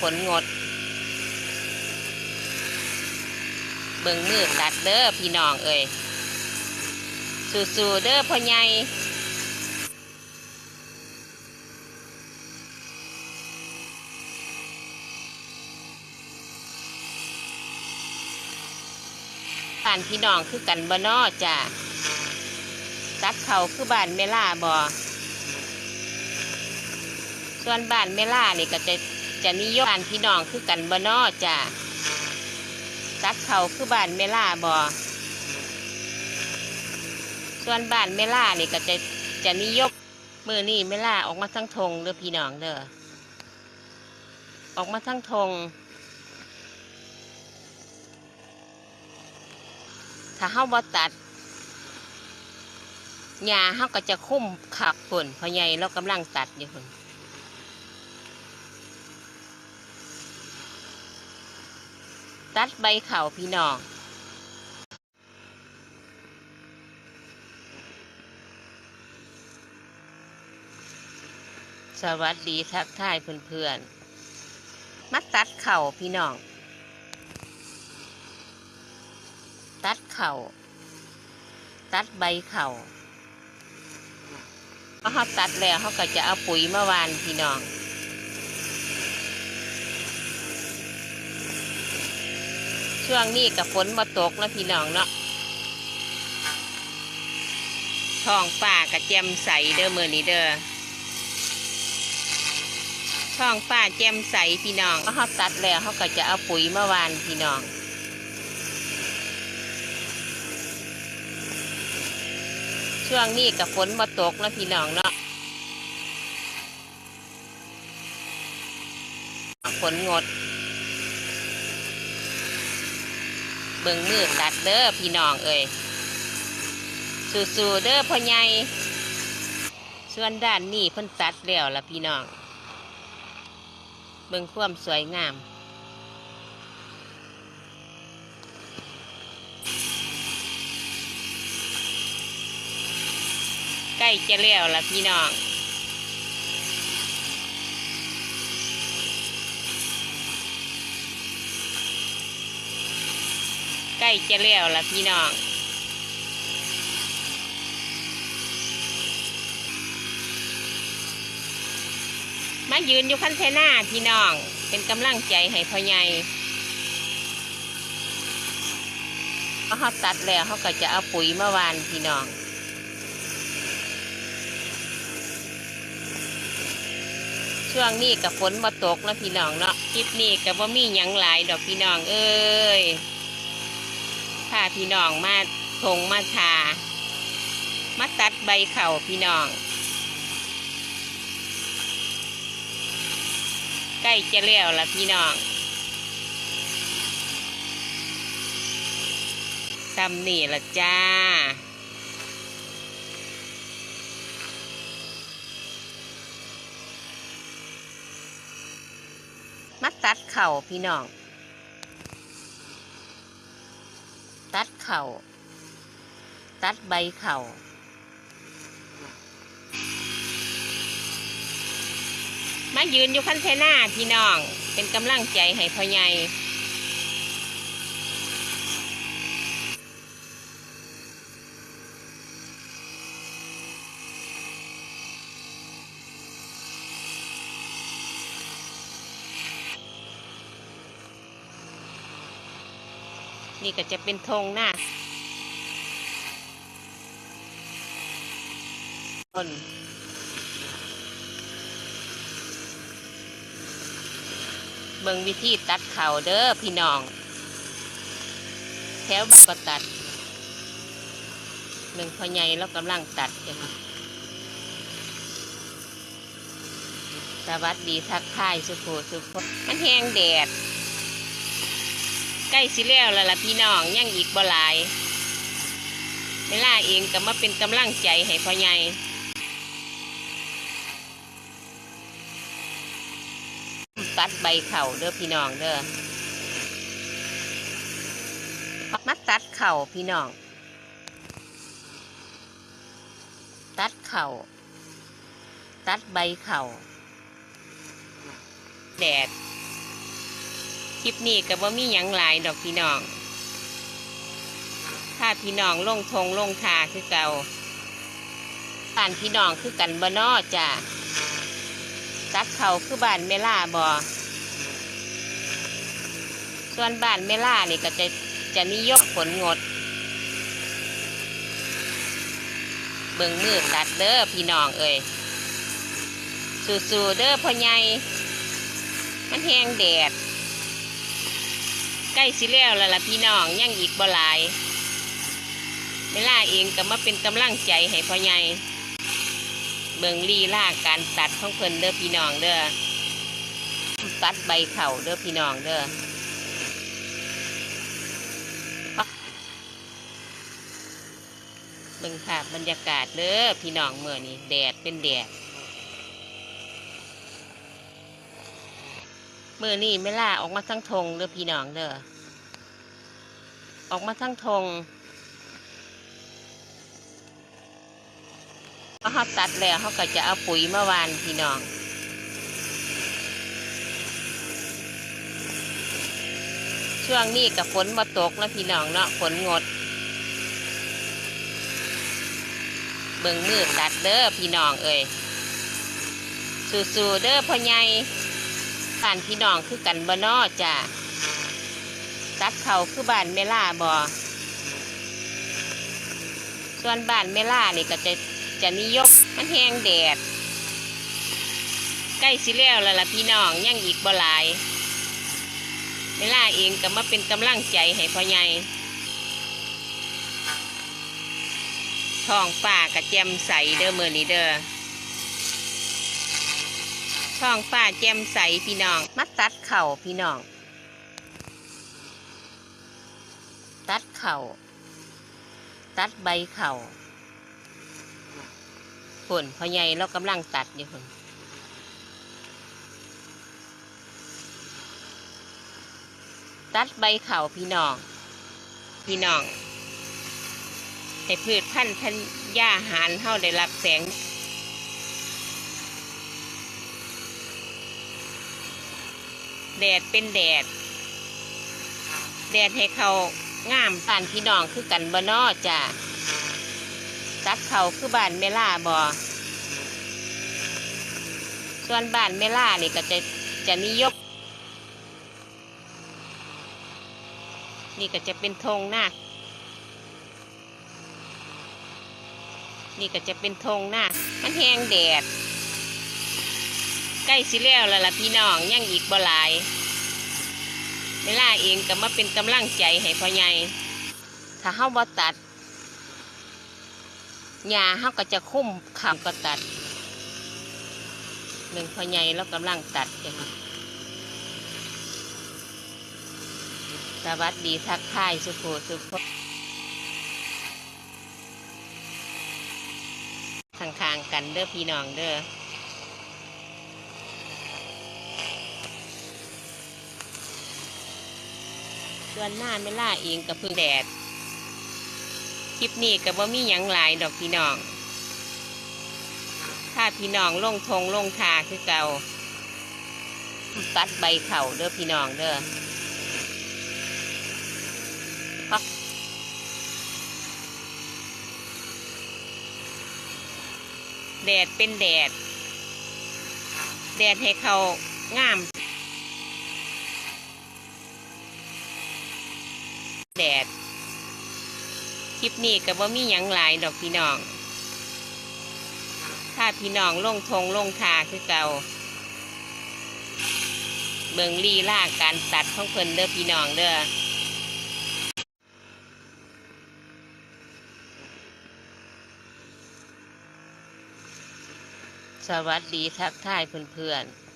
ฝนงด เบิ่งมือตัดเด้อพี่น้องเอ้ยสู้ๆเด้อพ่อใหญ่บ้านพี่น้องคือกันบ่นอจ้ะตัดเขาคือบ้านเมล่าบ่ส่วนบ้านเมล่านี่ก็จะ จะนิยมบ้านพี่น้องคือกันบ่นอจ้ะตัดเขาคือบ้านเมล่าบอส่วนบ้านเมล่านี่ก็จะจะนิยมมือนี่เมล่าออกมาทั้งทงเด้อพี่น้องเด้อออกมาทั้งทงถ้าเฮาบ่ตัดหญ้าเฮาก็จะคุ้มขักพุ่นเพราะใหญ่เรากำลังตัดอยู่คน ตัดใบเข่าพี่น้องสวัสดีทักทายเพื่อนๆมาตัดเข่าพี่น้อง ตัดเข่า ตัดใบเข่าพอเขาตัดแล้วเขาก็จะเอาปุ๋ยมาวานพี่น้อง ช่วงนี้กับฝนมาตกแล้วพี่น้องเนาะท้องฟ้ากับแจ่มใสเด้อมือนี้เด้อท้องฟ้าแจ่มใสพี่น้องเขาตัดแล้วเขาก็จะเอาปุ๋ยมาวานพี่น้องช่วงนี้กับฝนมาตกแล้วพี่น้องเนาะฝนงด เบิ่งมือตัดเด้อพี่น้องเอ้ยสู้ๆเด้อพ่อใหญ่ส่วนด้านนี้เพิ่นตัดแล้วล่ะพี่น้อง เบิ่งความสวยงาม ใกล้จะแล้วล่ะพี่น้อง ใกล้จะแล้วละพี่น้องมายืนอยู่คันเทน่าพี่น้อง เป็นกำลังใจให้พ่อใหญ่พอเขาตัดแล้วเขาก็จะเอาปุ๋ยมาวานพี่น้องช่วงนี้กับฝนมาตกแล้วพี่น้องเนาะคลิปนี้กับว่ามีหยังหลายดอกพี่น้องเอ้ย พาพี่น้องมาทงมาทา มาตัดใบเข่าพี่น้อง ใกล้จะแล้วละพี่น้องตำนี่ละจ้ามาตัดเข่าพี่น้อง ตัด เข่า ตัดใบเข่า มายืนอยู่ขั้นเทน่าพี่น้อง เป็นกำลังใจให้พ่อใหญ่ นี่ก็จะเป็นธงหน้าต้นเบิ่งวิธีตัดเข่าเด้อพี่น้อง แถวบ้านก็ตัดหนึ่งพอใหญ่แล้วกำลังตัดอยู่ค่ะสวัสดีทักทายสุโขสุโขมันแห้งแดด ใกล้สิแล้วแล้วล่ะพี่น้องยังอีกบ่หลายเวลาเองก็มาเป็นกำลังใจให้พ่อใหญ่ตัดใบเข่าเด้อพี่น้องเด้อมาตัดเข่าพี่น้อง ตัดเข่า ตัดใบเข่าแดด ลิปนี้ก็บ่มีหยังหลายดอกพี่น้อง ถ้าพี่น้องลงทงลงทาคือเก่าบ้านพี่น้องคือกันบ่นอจ้ะตัดเขาคือบ้านเมล่าบ่ส่วนบ้านเมล่านี่ก็จะจะนิยมผลงด เบิ่งมือตัดเด้อพี่น้องเอ้ยสู้ๆเด้อพ่อใหญ่มันแห้งแดด ใกล้สิแล้วแล้วล่ะพี่น้องยังอีกบ่หลายเวลาเองก็มาเป็นกำลังใจให้พ่อใหญ่เบิงลีล่าการตัดของเพิ่นเด้อพี่น้องเด้อตัดใบเข่าเด้อพี่น้องเด้อเบิ่งภาพบรรยากาศเด้อพี่น้องเมื่อนี้แดดเป็นแดด มื่อนี้ไม่ล่าออกมาทั้งทงเด้อพี่น้องเด้อออกมาทั้งทงพอเขาตัดแล้วเขาก็จะเอาปุ๋ยมาหวานพี่น้องช่วงนี้กับฝนมาตกแล้วพี่น้องเนาะฝนงด เบิ่งมือตัดเด้อพี่น้องเอ้ยสู้ๆเด้อพ่อใหญ่ บ้านพี่น้องคือกันบ่นอจ้ะตัดเขาคือบ้านเมล่าบ่ส่วนบ้านเมล่านี่ก็จะจะนิยมมันแห้งแดด ใกล้สิแล้วแล้วล่ะพี่น้องยังอีกบ่หลายเวลาเองก็มาเป็นกำลังใจให้พ่อใหญ่ท้องฟ้ากระแจ่มใสเด้อมือนี้เด้อ ท้องฟ้าแจ่มใสพี่น้องมาตัดเข่าพี่น้อง ตัดเข่าตัดใบเข่าผลพ่อใหญ่เรากำลังตัดอยู่คนตัดใบเข่าพี่น้อง พี่น้องให้พืชพันธุ์พันหญ้าหารเท่าได้รับแสง แดดเป็นแดด แดดให้เขางามป่านพี่น้องคือกันบ่นอจ้ะตัดเขาคือบ้านเมล่าบอส่วนบ้านเมล่านี่ก็จะจะนิยมนี่ก็จะเป็นธงหน้า นี่ก็จะเป็นธงหน้า มันแห้งแดด ใกล้สิแล้วแล้วล่ะพี่น้องยังอีกบ่หลายเมล่าเองก็มาเป็นกำลังใจให้พ่อใหญ่ถ้าเฮาบ่ตัดหญ้าเขาก็จะคุ้มขามก็ตัดหนึ่งพ่อใหญ่แล้วกำลังตัดจ้ะสวัสดีทักทายสุโขสุขทางทางๆกันเด้อพี่น้องเด้อ ส่วนหน้าไม่ล่าเองกับพึ่งแดด คลิปนี้ก็บ่มีหยังหลายดอกพี่น้อง ถ้าพี่น้องลงทงลงทาคือเก่าตัดใบเข่าเด้อพี่น้องเด้อแดดเป็นแดด แดดให้เขางาม ด คลิปนี้ก็บ่มีหยังหลายดอกพี่น้อง ถ้าพี่น้องลงทงลงทาคือเก่า เบิงลีลาการตัดของเพิ่นเด้อพี่น้องเด้อสวัสดีทักทายเพื่อนๆ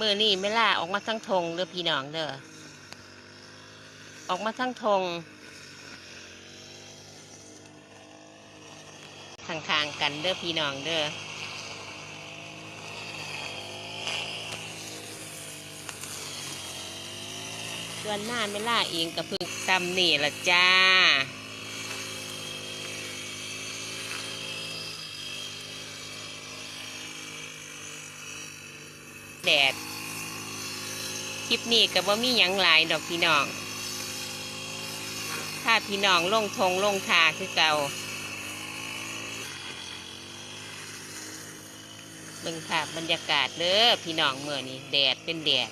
มื่อนี้ไม่ล่าออกมาทั้งทงเด้อพี่น้องเด้อ ออกมาทั้งทงข้างๆกันเด้อพี่น้องเด้อส่วนหน้าไม่ล่าเองกับพึ่งซ้ำนี่ละจ้าแดด คลิปนี้ก็บ่มีหยังหลายดอกพี่น้อง พี่น้องลงทงลงทาคือเก่าเบิ่งภาพบรรยากาศเด้อพี่น้องเมื่อนี้แดดเป็นแดด